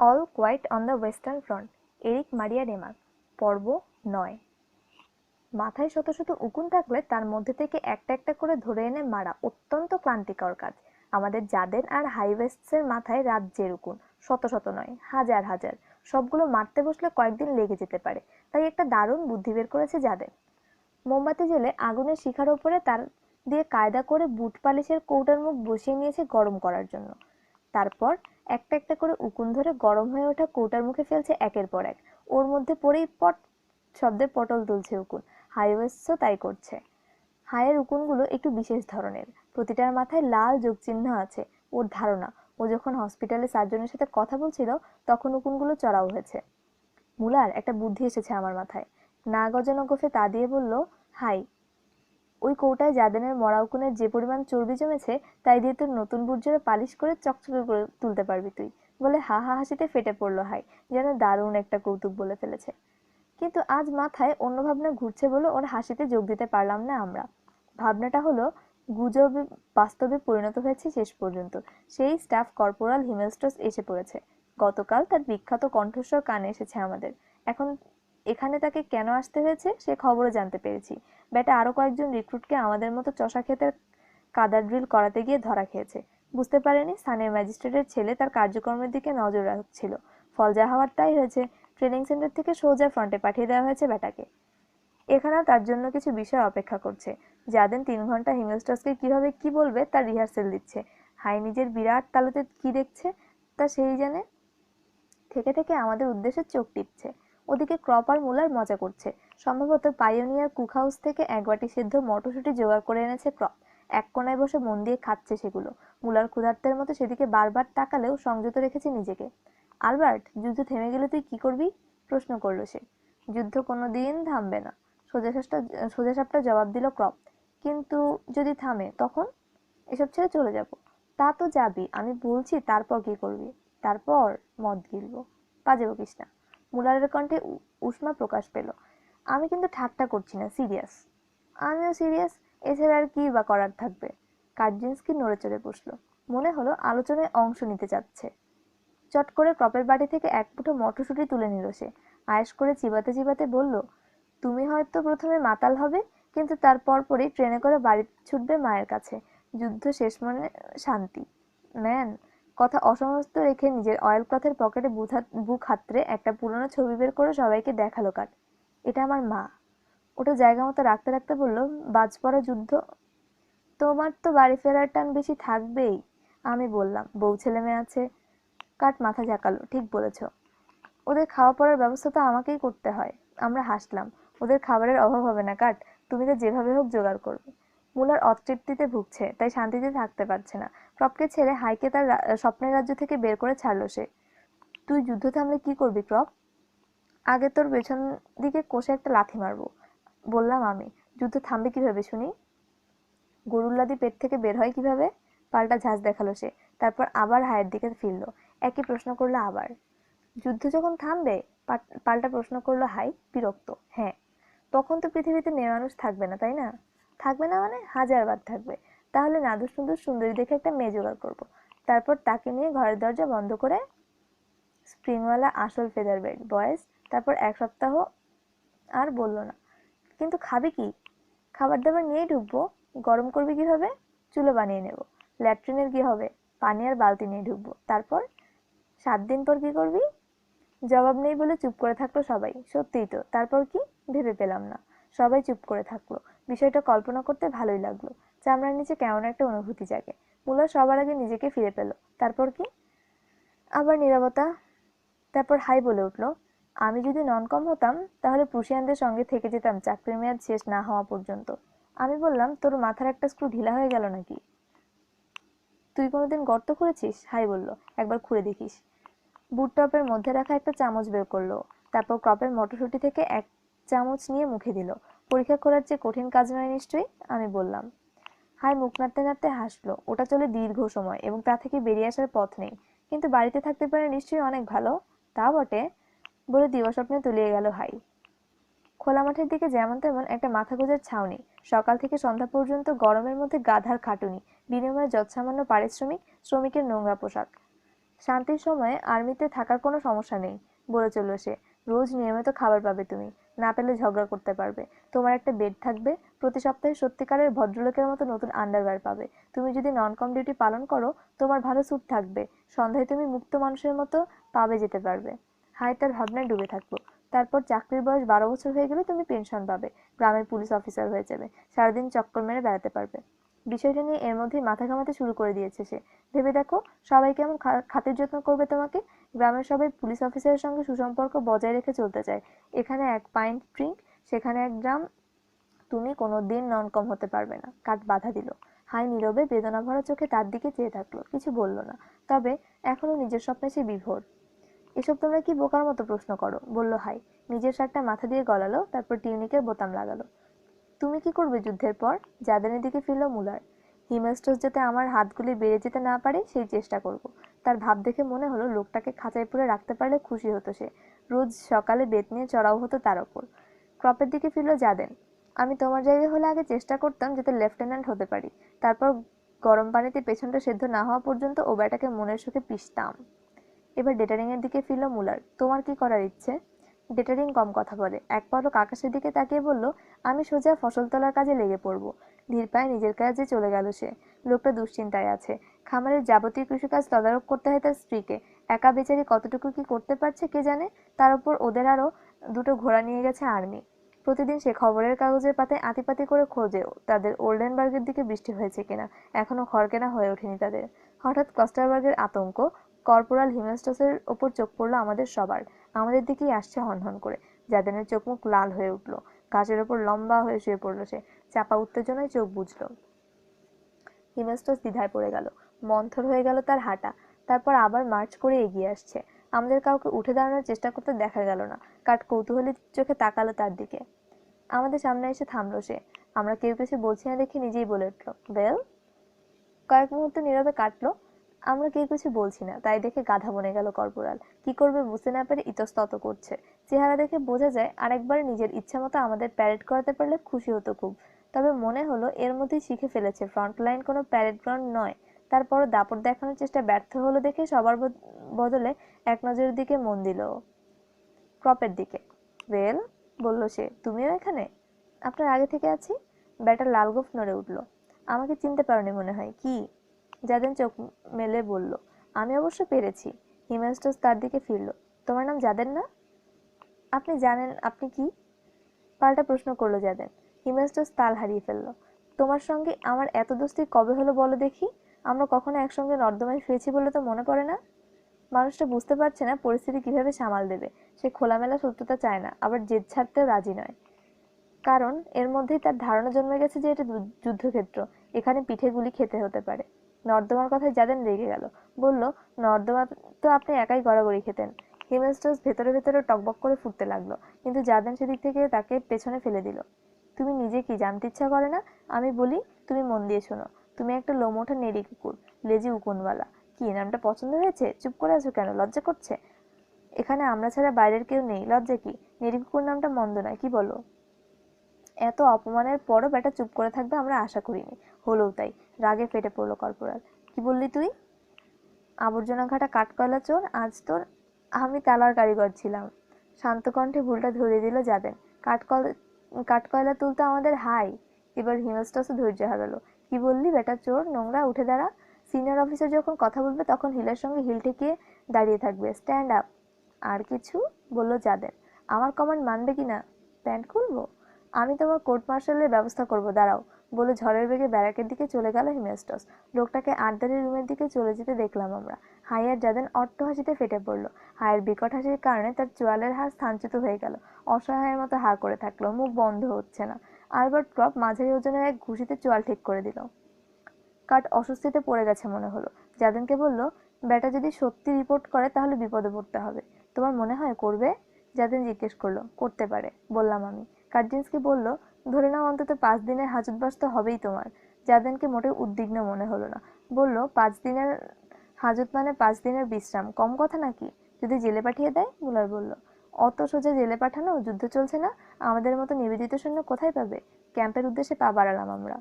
All quiet on the western front Erich Maria Remarque পর্ব নয়। মাথায় শত শত উকুন থাকলে তার মধ্যে থেকে একটা একটা করে ধরে এনে মারা অত্যন্ত ক্লান্তিকর কাজ। আমাদের যাদের আর হাইওয়েস্টসের মাথায় রাজ্যের উকুন, শত শত নয়, হাজার হাজার। সবগুলো মারতে বসলে কয়েকদিন লেগে যেতে পারে, তাই একটা দারুণ বুদ্ধি বের করেছে যাদের। মোমবাতি জ্বেলে আগুনের শিখার ওপরে তার দিয়ে কায়দা করে বুট পালিশের কৌটার মুখ বসিয়ে নিয়েছে গরম করার জন্য। তারপর একটা একটা করে উকুন ধরে গরম হয়ে ওঠা কৌটার মুখে ফেলছে একের পর এক। ওর মধ্যে পড়েই পট শব্দে পটল তুলছে উকুন। হাইওয়েসও তাই করছে। হায়ের উকুনগুলো একটু বিশেষ ধরনের। প্রতিটার মাথায় লাল যোগচিহ্ন আছে। ওর ধারণা, ও যখন হসপিটালে সার্জনের সাথে কথা বলছিল, তখন উকুনগুলো চড়াও হয়েছে। মুলার একটা বুদ্ধি এসেছে আমার মাথায়। না গজানো গোফে তা দিয়ে বলল, হাই ওই কৌটায় জাদেনের মরা উকুনের যে পরিমাণ চর্বি জমেছে, তাই দিয়ে তোর নতুন বুট পালিশ করে চকচকে করে তুলতে পারবি তুই। বলে হা হা হাসিতে ফেটে পড়ল হাই, যেন দারুণ একটা কৌতুক বলে ফেলেছে। কিন্তু আজ মাথায় অন্য ভাবনা ঘুরছে বলে ওর হাসিতে যোগ দিতে পারলাম না আমরা। ভাবনাটা হলো, গুজবে বাস্তবে পরিণত হয়েছে শেষ পর্যন্ত। সেই স্টাফ কর্পোরাল হিমেলস্টস এসে পড়েছে। গতকাল তার বিখ্যাত কণ্ঠস্বর কানে এসেছে আমাদের। এখন এখানে তাকে কেন আসতে হয়েছে সে খবরও জানতে পেরেছি। ব্যাটা আরও কয়েকজন রিক্রুটকে আমাদের মতো চষা ক্ষেতের কাদার ড্রিল করাতে গিয়ে ধরা খেয়েছে। বুঝতে পারেনি স্থানীয় ম্যাজিস্ট্রেটের ছেলে তার কার্যক্রমের দিকে নজর রাখছিল। ফল যা হওয়ার তাই হয়েছে। ট্রেনিং সেন্টার থেকে সোজা ফ্রন্টে পাঠিয়ে দেওয়া হয়েছে ব্যাটাকে। এখানেও তার জন্য কিছু বিষয় অপেক্ষা করছে। যাদের তিন ঘণ্টা হিমেলস্টসকে কীভাবে কি বলবে তার রিহার্সেল দিচ্ছে। হাই নিজের বিরাট তালুতে কি দেখছে তা সেই জানে। থেকে থেকে আমাদের উদ্দেশ্যে চোখ টিপছে। ওদিকে ক্রপ আর মুলার মজা করছে। সম্ভবত পাইওনিয়ার কুক হাউস থেকে এক বাটি সিদ্ধ মটরশুঁটি জোগাড় করে এনেছে ক্রপ। এক কোনায় বসে মন দিয়ে খাচ্ছে সেগুলো। মুলার ক্ষুধার্তের মতো সেদিকে বারবার তাকালেও সংযত রেখেছে নিজেকে। আলবার্ট, যুদ্ধ থেমে গেলে তুই কি করবি? প্রশ্ন করল সে। যুদ্ধ কোনো দিন থামবে না। সোজাসাপটা সোজাসাপটা জবাব দিল ক্রপ। কিন্তু যদি থামে, তখন? এসব ছেড়ে চলে যাব। তা তো যাবি। আমি বলছি, তারপর কি করবি? তারপর মদ গিলবো। বাজে বকিস না মুলারের কণ্ঠে উষ্মা প্রকাশ পেল। আমি কিন্তু ঠাট্টা করছি না, সিরিয়াস। আমিও সিরিয়াস, এছাড়া আর কি বা করার থাকবে? কার্জিন্সকি নড়ে চড়ে বসল। মনে হলো আলোচনায় অংশ নিতে চাচ্ছে। চট করে ক্রপের বাড়ি থেকে এক মুঠো মটরশুঁটি তুলে নিল সে। আয়েস করে চিবাতে চিবাতে বলল, তুমি হয়তো প্রথমে মাতাল হবে, কিন্তু তার পরপরই ট্রেনে করে বাড়ি ছুটবে মায়ের কাছে। যুদ্ধ শেষ মনে শান্তি। ম্যান কথা অসমস্ত রেখে নিজের অয়েল ক্লথের পকেটে বুক হাতড়ে একটা পুরনো ছবি বের করে সবাইকে দেখাল কাট এটা আমার মা। ওটা জায়গা মতো রাখতে রাখতে বলল, বাজ পড়া যুদ্ধ? তোমার তো বাড়ি ফেরার টান বেশি থাকবেই, আমি বললাম। বউ ছেলে মেয়ে আছে। কাট মাথা ঝাঁকালো, ঠিক বলেছ। ওদের খাওয়া পড়ার ব্যবস্থা তো আমাকেই করতে হয়। আমরা হাসলাম। ওদের খাবারের অভাব হবে না, কাট। তুমি তো যেভাবে হোক জোগাড় করবে। মুলার অতৃপ্তিতে ভুগছে, তাই শান্তিতে থাকতে পারছে না। ক্রপকে ছেড়ে হাইকে তার স্বপ্নের রাজ্য থেকে বের করে ছাড়লো সে। তুই যুদ্ধ থামলে কি করবি, ক্রপ? আগে তোর পেছন দিকে কষে একটা লাথি মারবো, বললাম আমি। যুদ্ধ থামবে কীভাবে, শুনি? গরুল্লাদি পেট থেকে বের হয় কীভাবে? পাল্টা ঝাঁজ দেখাল সে। তারপর আবার হায়ের দিকে ফিরলো। একই প্রশ্ন করল আবার। যুদ্ধ যখন থামবে? পাল্টা প্রশ্ন করল হাই, বিরক্ত। হ্যাঁ তখন তো পৃথিবীতে মেয়ে মানুষ থাকবে না, তাই না? থাকবে না মানে হাজার বার থাকবে। তাহলে নাদু সুন্দর সুন্দরী দেখে একটা মেয়ে জোগাড় করব। তারপর তাকে নিয়ে ঘরের দরজা বন্ধ করে স্প্রিংওয়ালা আসল ফেদার বেড বয়েস তারপর এক সপ্তাহ আর বলল না। কিন্তু খাবে কি? খাবার দাবার নিয়েই ঢুকবো। গরম করবি কীভাবে? চুলো বানিয়ে নেব। ল্যাট্রিনের কী হবে? পানি আর বালতি নিয়ে ঢুকবো। তারপর সাত দিন পর কী করবি? জবাব নেই বলে চুপ করে থাকল সবাই। সত্যিই তো। তারপর কি? ভেবে পেলাম না। সবাই চুপ করে থাকল। বিষয়টা কল্পনা করতে ভালোই লাগল। চামড়ার নিচে কেমন একটা অনুভূতি জাগে। মুলা সবার আগে নিজেকে ফিরে পেল। তারপর কি? আবার নিরবতা। তারপর হাই বলে উঠল, আমি যদি নন কম হতাম, তাহলে প্রুশিয়ানদের সঙ্গে থেকে যেতাম, চাকরির মেয়াদ শেষ না হওয়া পর্যন্ত। আমি বললাম, তোর মাথার একটা স্ক্রু ঢিলা হয়ে গেল নাকি? তুই কোনোদিন গর্ত খুঁড়েছিস? হাই বলল, একবার খুঁড়ে দেখিস। বুট টপের মধ্যে রাখা একটা চামচ বের করল। তারপর ক্রপের মটরশুঁটি থেকে এক চামচ নিয়ে মুখে দিল। পরীক্ষা করার যে কঠিন কাজ নয় নিশ্চয়ই? আমি বললাম হাই মুখ নাড়তে নাড়তে হাসলো। ওটা চলে দীর্ঘ সময় এবং তা থেকে বেরিয়ে আসার পথ নেই। কিন্তু বাড়িতে থাকতে পারে নিশ্চয়ই অনেক ভালো। তা বটে বলে দিবাস্বপ্নে তুলিয়ে গেল হাই। খোলা মাঠের দিকে যেমন তেমন একটা মাথা গোজার ছাউনি। সকাল থেকে সন্ধ্যা পর্যন্ত গরমের মধ্যে গাধার খাটুনি, বিনিময়ে যৎসামান্য পারিশ্রমিক, শ্রমিকের নোংরা পোশাক। শান্তির সময়ে আর্মিতে থাকার কোনো সমস্যা নেই, বলে চলল সে। রোজ নিয়মিত খাবার পাবে তুমি, না পেলে ঝগড়া করতে পারবে। তোমার একটা বেড থাকবে প্রতি সপ্তাহে সত্যিকারের ভদ্রলোকের মতো নতুন আন্ডারওয়্যার পাবে। তুমি যদি নন কম ডিউটি পালন করো, তোমার ভালো স্যুট থাকবে। সন্ধ্যায় তুমি মুক্ত মানুষের মতো পাবে যেতে পারবে। হাই তার ভাবনায় ডুবে থাকব। তারপর চাকরির বয়স বারো বছর হয়ে গেলে তুমি পেনশন পাবে। গ্রামের পুলিশ অফিসার হয়ে যাবে। সারাদিন চক্কর মেরে বেড়াতে পারবে। বিষয়টা নিয়ে এর মধ্যেই মাথা ঘামাতে শুরু করে দিয়েছে সে। ভেবে দেখো, সবাই কেমন খাতির যত্ন করবে তোমাকে? গ্রামের সবাই পুলিশ অফিসারের সঙ্গে সুসম্পর্ক বজায় রেখে চলতে চায়। এখানে এক পাইন্ট ড্রিঙ্ক সেখানে এক গ্রাম তুমি কোনো দিন নন কম হতে পারবে না। কাঠ বাধা দিল। হাই নীরবে, বেদনা ভরা চোখে তার দিকে চেয়ে থাকল। কিছু বলল না। তবে এখনও নিজের স্বপ্নে সে বিভোর। এসব তোমরা কি বোকার মতো প্রশ্ন করো? বলল হাই নিজের শার্টটা মাথা দিয়ে গলালো, তারপর টিউনিকের বোতাম লাগালো। তুমি কি করবে যুদ্ধের পর? জাদানের দিকে ফিরল মুলার। হিমেস্টোস যাতে আমার হাতগুলি বেড়ে যেতে না পারে, সেই চেষ্টা করব। তার ভাব দেখে মনে হলো লোকটাকে খাঁচায় পুরে রাখতে পারলে খুশি হতো সে। রোজ সকালে বেত নিয়ে চড়াও হতো তার ওপর। ক্রপের দিকে ফিরল জাদেন আমি তোমার জায়গায় হলে আগে চেষ্টা করতাম যাতে লেফটেন্যান্ট হতে পারি। তারপর গরম পানিতে পেছনটা সেদ্ধ না হওয়া পর্যন্ত ও ব্যাটাকে মনের সুখে পিষতাম। এবার ডেটারিংয়ের দিকে ফিরল মুলার। তোমার কি করার ইচ্ছে? ডেটারিং কম কথা বলে। এক পলক আকাশের দিকে তাকিয়ে বলল, আমি সোজা ফসল তোলার কাজে লেগে পড়ব। ধীর পায়ে নিজের কাজে চলে গেল সে। লোকটা দুশ্চিন্তায় আছে। খামারের যাবতীয় কৃষিকাজ তদারক করতে হয় তার স্ত্রীকে। একা বেচারি কতটুকু কি করতে পারছে কে জানে? তার উপর ওদের আরও দুটো ঘোড়া নিয়ে গেছে আর্মি। প্রতিদিন সে খবরের কাগজের পাতায় আতিপাতি করে খোঁজে, তাদের ওল্ডেনবার্গের দিকে বৃষ্টি হয়েছে কিনা। এখনও ঘর কেনা হয়ে ওঠেনি তাদের। হঠাৎ কস্টারবার্গের আতঙ্ক, কর্পোরাল হিমেস্টসের ওপর চোখ পড়ল আমাদের সবার। আমাদের দিকেই আসছে হনহন করে জাদেনের চোখ মুখ লাল হয়ে উঠল। গাছের ওপর লম্বা হয়ে শুয়ে পড়ল সে। চাপা উত্তেজনায় চোখ বুঝলো হিমেস্টস দ্বিধায় পড়ে গেল। মন্থর হয়ে গেল তার হাঁটা। তারপর আবার মার্চ করে এগিয়ে আসছে। আমাদের কাউকে উঠে দাঁড়ানোর চেষ্টা করতে দেখা গেল না। কাঠ কৌতূহলী চোখে তাকালো তার দিকে। আমাদের সামনে এসে থামলো সে। আমরা কেউ কিছু বলছি না দেখে নিজেই বলে উঠল, বেল? কয়েক মুহূর্ত নীরবে কাটলো। আমরা কেউ কিছু বলছি না, তাই দেখে গাধা বনে গেল কর্পোরাল। কি করবে বুঝতে না পেরে ইতস্তত করছে। চেহারা দেখে বোঝা যায় আরেকবার নিজের ইচ্ছা মতো আমাদের প্যারেড করাতে পারলে খুশি হতো খুব। তবে মনে হলো এর মধ্যেই শিখে ফেলেছে ফ্রন্ট লাইন কোনো প্যারেড গ্রাউন্ড নয়। তারপরও দাপট দেখানোর চেষ্টা ব্যর্থ হলো দেখে সবার বদ- বদলে এক নজরের দিকে মন দিল। ক্রপের দিকে। ওয়েল বলল সে, তুমিও এখানে? আপনার আগে থেকে আছি। ব্যাটার লাল গোফ নড়ে উঠল। আমাকে চিনতে পারোনি মনে হয়। কি? জাদেন চোখ মেলে, বলল। আমি অবশ্য পেরেছি। হিমেস্টস তার দিকে ফিরল। তোমার নাম জাদেন না? আপনি জানেন, আপনি কি? পাল্টা প্রশ্ন করল জাদেন হিমেস্টস তাল হারিয়ে ফেলল। তোমার সঙ্গে আমার এত দোস্তি কবে হলো বলো দেখি? আমরা কখনো একসঙ্গে নর্দমায় শুয়েছি বলে তো মনে পড়ে না? মানুষটা বুঝতে পারছে না পরিস্থিতি কীভাবে সামাল দেবে। সে খোলামেলা সত্যতা চায় না, আবার জেদ ছাড়তেও রাজি নয়। কারণ এর মধ্যেই তার ধারণা জন্মে গেছে যে এটা যুদ্ধক্ষেত্র। এখানে পিঠে গুলি খেতে হতে পারে। নর্দমার কথায় যাদের রেগে গেল। বলল, নর্দমা তো আপনি একাই গড়াগড়ি খেতেন। হিমেস্টস ভেতরে ভেতরে টকবক করে ফুটতে লাগল, কিন্তু জাদেন সেদিক থেকে তাকে পেছনে ফেলে দিল। তুমি নিজে কি জানতে ইচ্ছা করে না? আমি বলি, তুমি মন দিয়ে শোনো। তুমি একটা লোমোঠা নেড়ি কুকুর, লেজি উকুনওয়ালা। কি, নামটা পছন্দ হয়েছে? চুপ করে আছো কেন? লজ্জা করছে? এখানে আমরা ছাড়া বাইরের কেউ নেই। লজ্জা কি? নেড়ি কুকুর নামটা মন্দ নয়, কি বলো? এত অপমানের পরও বেটা চুপ করে থাকবে আমরা আশা করিনি। হলোও তাই। রাগে ফেটে পড়ল কর্পোরাল। কি বললি তুই? আবর্জনা ঘাটা কাঠকয়লা চোর, আজ তোর আমি তালার কারিগর ছিলাম। শান্ত কণ্ঠে ভুলটা ধরিয়ে দিল যাবেন কাঠকল, কাঠকয়লা তুলতে আমাদের হাই। এবার হিমেস্টসও ধৈর্য হারালো। কি বললি বেটা চোর, নোংরা, উঠে দাঁড়া। সিনিয়র অফিসার যখন কথা বলবে তখন হিলের সঙ্গে হিল ঠেকিয়ে দাঁড়িয়ে থাকবে। স্ট্যান্ড আপ আর কিছু বলল যাদেন আমার কমান্ড মানবে কি না প্যান্ট খুলবো? আমি তোমার কোর্ট মার্শালের ব্যবস্থা করব, দাঁড়াও। বলে ঝড়ের বেগে ব্যারাকের দিকে চলে গেল হিমেস্টস। লোকটাকে আড্ডারি রুমের দিকে চলে যেতে দেখলাম আমরা। হাইয়ার যাদেন অট্ট হাসিতে ফেটে পড়ল। হায়ের বিকট হাসির কারণে তার চোয়ালের হাড় স্থানচ্যুত হয়ে গেল। অসহায়ের মতো হা করে থাকল। মুখ বন্ধ হচ্ছে না। আলবার্ট ক্রপ মাঝারি ওজনের এক ঘুষিতে চোয়াল ঠিক করে দিল। কাট অস্বস্তিতে পড়ে গেছে মনে হলো। জাদেনকে বলল, ব্যাটা যদি সত্যি রিপোর্ট করে তাহলে বিপদে পড়তে হবে। তোমার মনে হয় করবে? জাদেন জিজ্ঞেস করল, করতে পারে। বললাম আমি। কার্জিন্সকি বলল, ধরে নাও অন্তত পাঁচ দিনের হাজতবাস তো হবেই তোমার। জাদেনকে মোটে উদ্বিগ্ন মনে হলো না। বলল, পাঁচ দিনের হাজত মানে পাঁচ দিনের বিশ্রাম। কম কথা নাকি? যদি জেলে পাঠিয়ে দেয়? মুলার বলল অত সোজা জেলে পাঠানো, যুদ্ধ চলছে না, আমাদের মতো নিবেদিত সৈন্য কোথায় পাবে? ক্যাম্পের উদ্দেশ্যে পা বাড়ালাম আমরা।